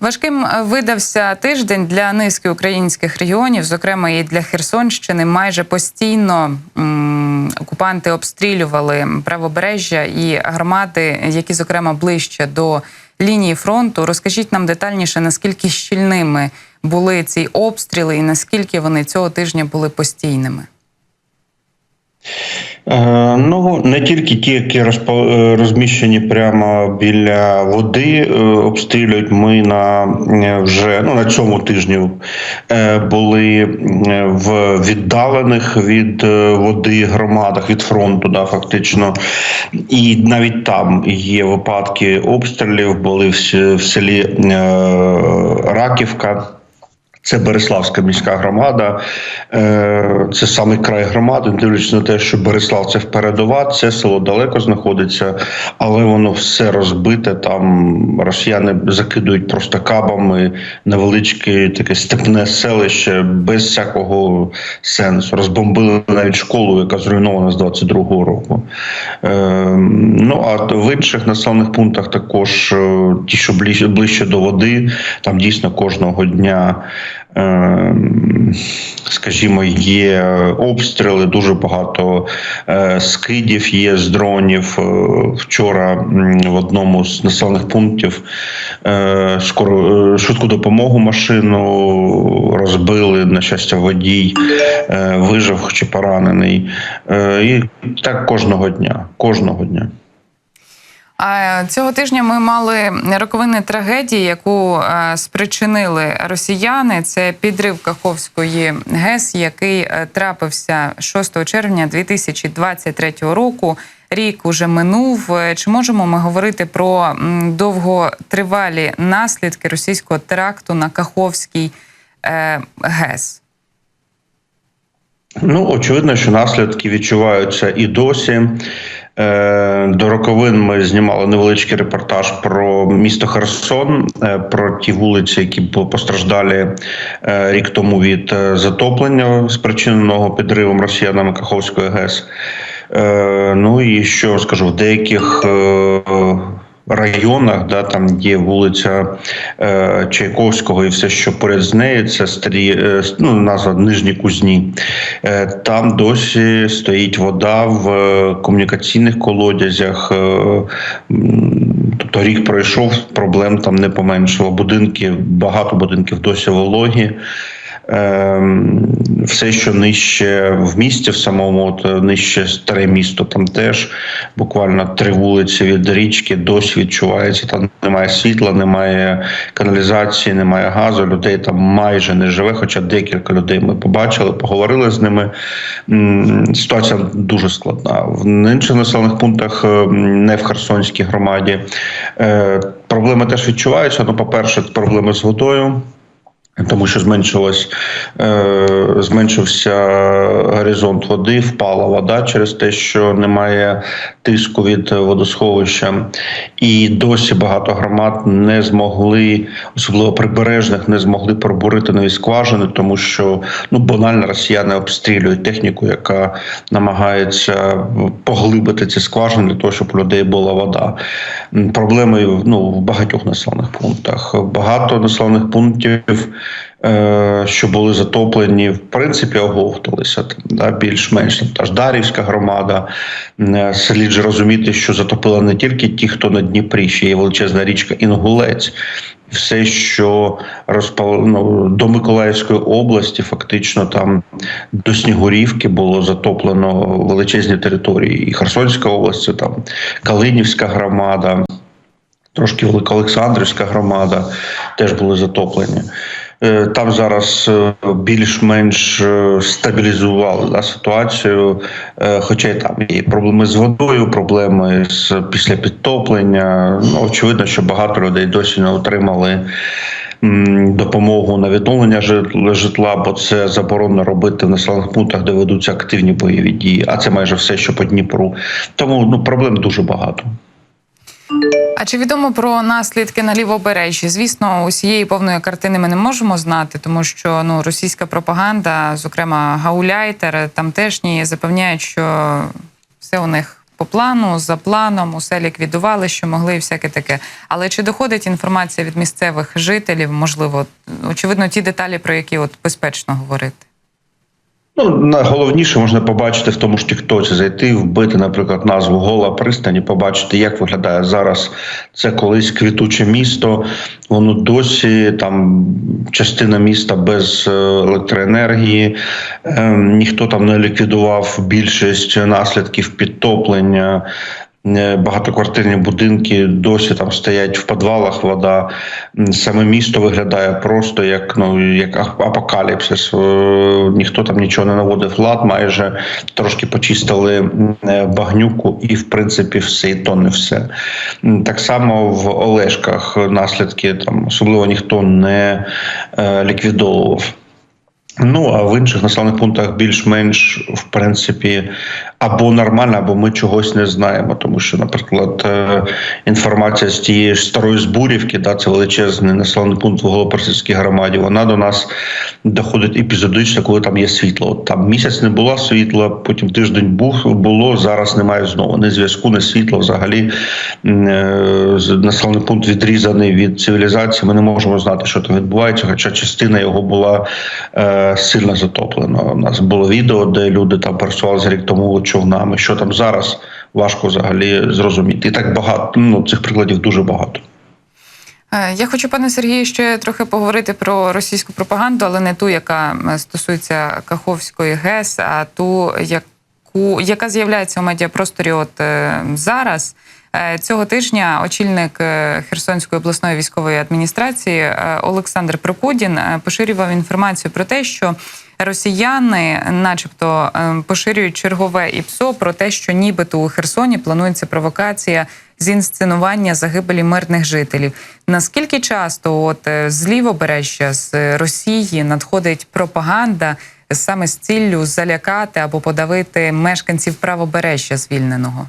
Важким видався тиждень для низки українських регіонів, зокрема і для Херсонщини. Майже постійно м, окупанти обстрілювали правобережжя і громади, які, зокрема, ближче до лінії фронту. Розкажіть нам детальніше, наскільки щільними були ці обстріли, і наскільки вони цього тижня були постійними. Ну, не тільки ті, які е, розміщені прямо біля води, е, обстрілюють. Ми на е, вже ну на цьому тижні були в віддалених від води громадах від фронту, да, фактично. І навіть там є випадки обстрілів, були в, селі Раківка. Це Береславська міська громада, Е, це самий край громади, дивлячись на те, що Береслав це впередова, це село далеко знаходиться, але воно все розбите. Там росіяни закидують просто кабами невеличке таке степне селище без всякого сенсу. Розбомбили навіть школу, яка зруйнована з 22-го року. Е, Ну а в інших населених пунктах також е, ті, що ближче до води, там дійсно кожного дня. Е, Скажімо, є обстріли, дуже багато е, скидів є з дронів. Е, Вчора в одному з населених пунктів е, скоро швидку допомогу машину розбили. На щастя, водій вижив, і поранений. І так кожного дня. Кожного дня. А цього тижня ми мали роковини трагедії, яку е, спричинили росіяни. Це підрив Каховської ГЕС, який е, трапився 6 червня 2023 року. Рік уже минув. Е, Чи можемо ми говорити про довготривалі наслідки російського теракту на Каховській ГЕС? Ну, очевидно, що наслідки відчуваються і досі. Е, До роковин ми знімали невеличкий репортаж про місто Херсон, е, про ті вулиці, які постраждали е, рік тому від затоплення, спричиненого підривом росіянами Каховської ГЕС. Ну і що скажу, в деяких районах, да, там є вулиця е, Чайковського і все, що поряд з нею, це старі, е, ну, назва Нижні Кузні. Е, там досі стоїть вода в е, комунікаційних колодязях. Е, тобто рік пройшов, проблем там не поменшило. Будинки, багато будинків досі вологі. Ем, Все, що нижче в місті, в самому от, е, нижче старе місто, там теж буквально три вулиці від річки досі відчувається. Там немає світла, немає каналізації, немає газу. Людей там майже не живе. Хоча декілька людей ми побачили, поговорили з ними. Ситуація дуже складна. В інших населених пунктах, е, не в Херсонській громаді, проблеми теж відчуваються. Ну, по-перше, проблеми з водою. Тому що зменшилось, е, зменшився горизонт води, впала вода через те, що немає тиску від водосховища, і досі багато громад не змогли, особливо прибережних, не змогли пробурити нові скважини, тому що ну банально росіяни обстрілюють техніку, яка намагається поглибити ці скважини для того, щоб у людей була вода. М, Проблеми ну в багатьох населених пунктах. Багато населених пунктів що були затоплені, в принципі, оговталися да, більш-менш там та ж Дарівська громада. Е, Слід же розуміти, що затопила не тільки ті, хто на Дніпрі, ще є величезна річка Інгулець. Все, що розпал... ну, до Миколаївської області, фактично там до Снігурівки було затоплено величезні території. І Херсонська область, там Калинівська громада, трошки Великоолександрівська громада теж були затоплені. Е, Там зараз е, більш-менш е, стабілізували да, ситуацію, хоча й там є проблеми з водою, проблеми з після підтоплення. Ну, очевидно, що багато людей досі не отримали допомогу на відновлення житла, бо це заборонено робити в населених пунктах, де ведуться активні бойові дії. А це майже все, що по Дніпру. Тому ну проблем дуже багато. А чи відомо про наслідки на лівобережжі? Звісно, усієї повної картини ми не можемо знати, тому що ну російська пропаганда, зокрема гауляйтер, тамтешні запевняють, що все у них по плану, за планом, усе ліквідували, що могли, і всяке таке. Але чи доходить інформація від місцевих жителів? Можливо, очевидно, ті деталі, про які от безпечно говорити. Ну, найголовніше можна побачити в тому ж тіктоці, зайти, вбити, наприклад, назву Гола пристані, побачити, як виглядає зараз це колись квітуче місто. Воно досі там частина міста без е, електроенергії. Ем, ніхто там не ліквідував більшість наслідків підтоплення. Е, Багатоквартирні будинки досі там стоять в підвалах вода. Саме місто виглядає просто як ну як апокаліпсис. Е, Ніхто там нічого не наводив лад, майже трошки почистили е, багнюку, і в принципі все і то не все. Так само в Олешках наслідки там особливо ніхто не ліквідовував. Ну а в інших населених пунктах більш-менш в принципі або нормально, або ми чогось не знаємо. Тому що, наприклад, е, інформація з тієї ж старої збурівки, да, це величезний населений пункт в Голопросівській громаді. Вона до нас доходить епізодично, коли там є світло. От там місяць не було світла, потім тиждень був було. Зараз немає знову. Ні зв'язку, ні світла. Взагалі е, населений пункт відрізаний від цивілізації. Ми не можемо знати, що там відбувається, хоча частина його була е, сильно затоплена. У нас було відео, де люди там пересувалися рік тому човнами. Що там зараз важко взагалі зрозуміти. І так багато ну цих прикладів дуже багато. Е, Я хочу, пане Сергію, ще трохи поговорити про російську пропаганду, але не ту, яка стосується Каховської ГЕС, а ту, яку яка з'являється у медіапросторі от е, зараз. Е, Цього тижня очільник е, Херсонської обласної військової адміністрації е, Олександр Прокудін поширював інформацію про те, що росіяни, начебто, поширюють чергове ІПСО про те, що нібито у Херсоні планується провокація з інсценування загибелі мирних жителів. Наскільки часто, от з лівобережжя з Росії надходить пропаганда саме з ціллю залякати або подавити мешканців правобережжя звільненого?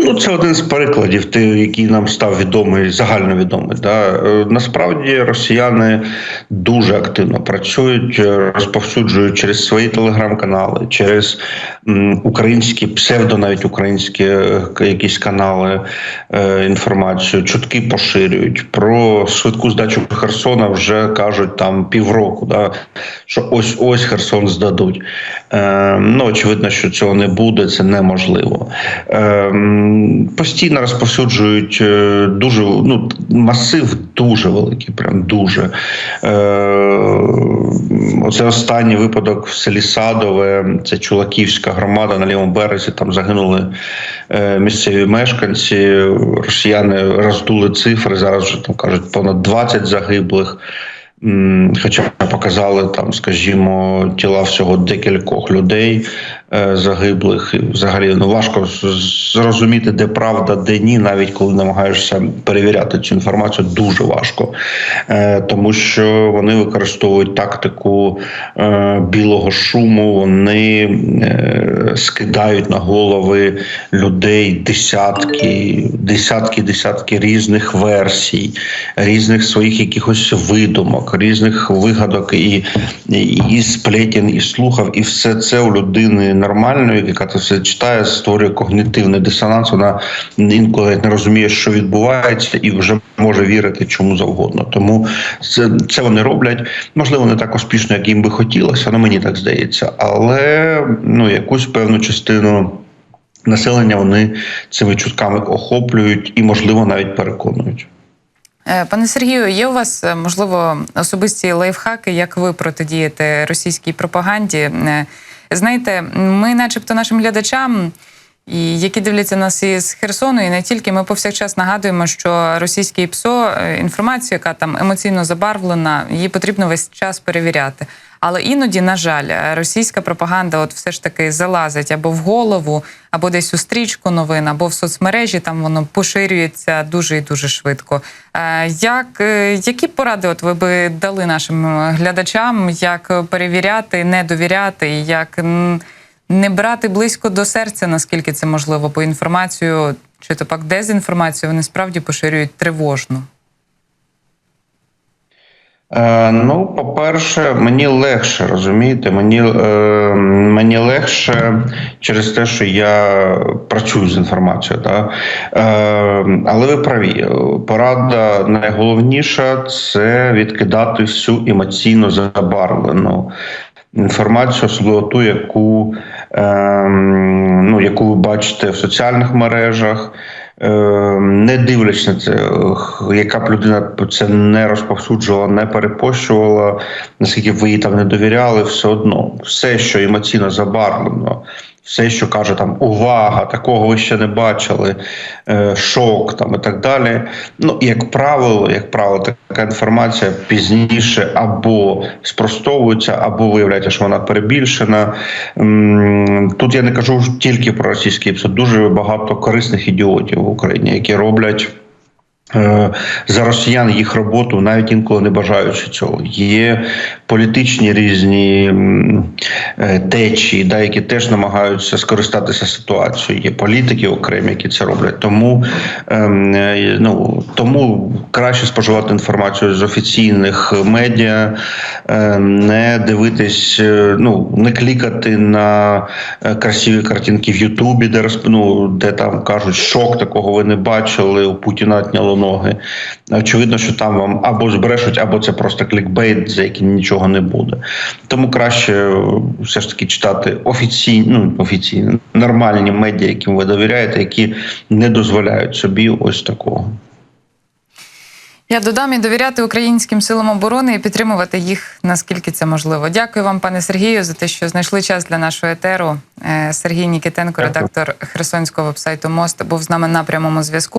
Ну, це один з прикладів, який нам став відомий, загальновідомий. Да? Е, Насправді росіяни дуже активно працюють, е, розповсюджують через свої телеграм-канали, через українські, псевдо, навіть українські е, якісь канали інформацію, чутки поширюють. Про швидку здачу Херсона вже кажуть там півроку, да? що ось ось Херсон здадуть. Е, ну, очевидно, що цього не буде, це неможливо. Ем, постійно розповсюджують е, дуже ну, масив дуже великий, прям дуже. Е, оце останній випадок в селі Садове, це Чулаківська громада на лівому березі. Там загинули е, місцеві мешканці. Росіяни роздули цифри. Зараз вже там кажуть понад 20 загиблих. Хоча показали там, скажімо, тіла всього декількох людей загиблих. І взагалі ну важко зрозуміти, де правда, де ні, навіть коли намагаєшся перевіряти цю інформацію, дуже важко, е, тому що вони використовують тактику е, білого шуму. Вони е, скидають на голови людей десятки, десятки, десятки різних версій, різних своїх якихось видумок, різних вигадок і, і, і сплетен, і слухав, і все це у людини нормальної, яка це все читає, створює когнітивний дисонанс. Вона інколи не розуміє, що відбувається, і вже може вірити чому завгодно. Тому це, це вони роблять. Можливо, не так успішно, як їм би хотілося, але мені так здається. Але ну якусь певну частину. Населення вони цими чутками охоплюють і, можливо, навіть переконують. Е, Пане Сергію, є у вас е, можливо особисті лайфхаки, як ви протидієте російській пропаганді? Знаєте, ми, начебто, нашим глядачам, і які дивляться нас із Херсону, і не тільки, ми повсякчас нагадуємо, що російське ПСО, е, інформацію, яка там емоційно забарвлена, її потрібно весь час перевіряти. Але іноді, на жаль, російська пропаганда, от все ж таки залазить або в голову, або десь у стрічку новин, або в соцмережі. Там воно поширюється дуже і дуже швидко. Е, Як е, які поради, от ви би дали нашим глядачам, як перевіряти, не довіряти, як не брати близько до серця, наскільки це можливо, бо інформацію чи то пак дезінформацію вони справді поширюють тривожну. Е, ну, по-перше, мені легше розумієте, мені, е, мені легше через те, що я працюю з інформацією. Да? Е, але ви праві, порада найголовніша це відкидати всю емоційно забарвлену інформацію, особливо ту, яку, е, ну, яку ви бачите в соціальних мережах. Е, Не дивлячись на це, яка б людина це не розповсюджувала, не перепощувала, наскільки б ви їй там не довіряли, все одно все, що емоційно забарвлено, все, що каже там увага, такого ви ще не бачили, е, шок там і так далі. Ну, як правило, як правило, така інформація пізніше або спростовується, або виявляється, що вона перебільшена. Тут я не кажу тільки про російський ПСО, дуже багато корисних ідіотів в Україні, які роблять. Е, За росіян їх роботу навіть інколи не бажаючи цього. Є політичні різні е, течії, да, які теж намагаються скористатися ситуацією. Є політики окремі, які це роблять. Тому, ем, е, ну, тому краще споживати інформацію з офіційних медіа, не дивитись, ну не клікати на красиві картинки в Ютубі, де ну, де там кажуть, шок такого ви не бачили, у Путіна отняло ноги. Очевидно, що там вам або збрешуть, або це просто клікбейт, за яким нічого не буде. Тому краще е, все ж таки читати офіційні, ну офіційні нормальні медіа, яким ви довіряєте, які не дозволяють собі ось такого. Я додам і довіряти українським силам оборони і підтримувати їх наскільки це можливо. Дякую вам, пане Сергію, за те, що знайшли час для нашого етеру. Е, Сергій Нікітенко, Дякую. редактор Херсонського вебсайту Мост, був з нами на прямому зв'язку.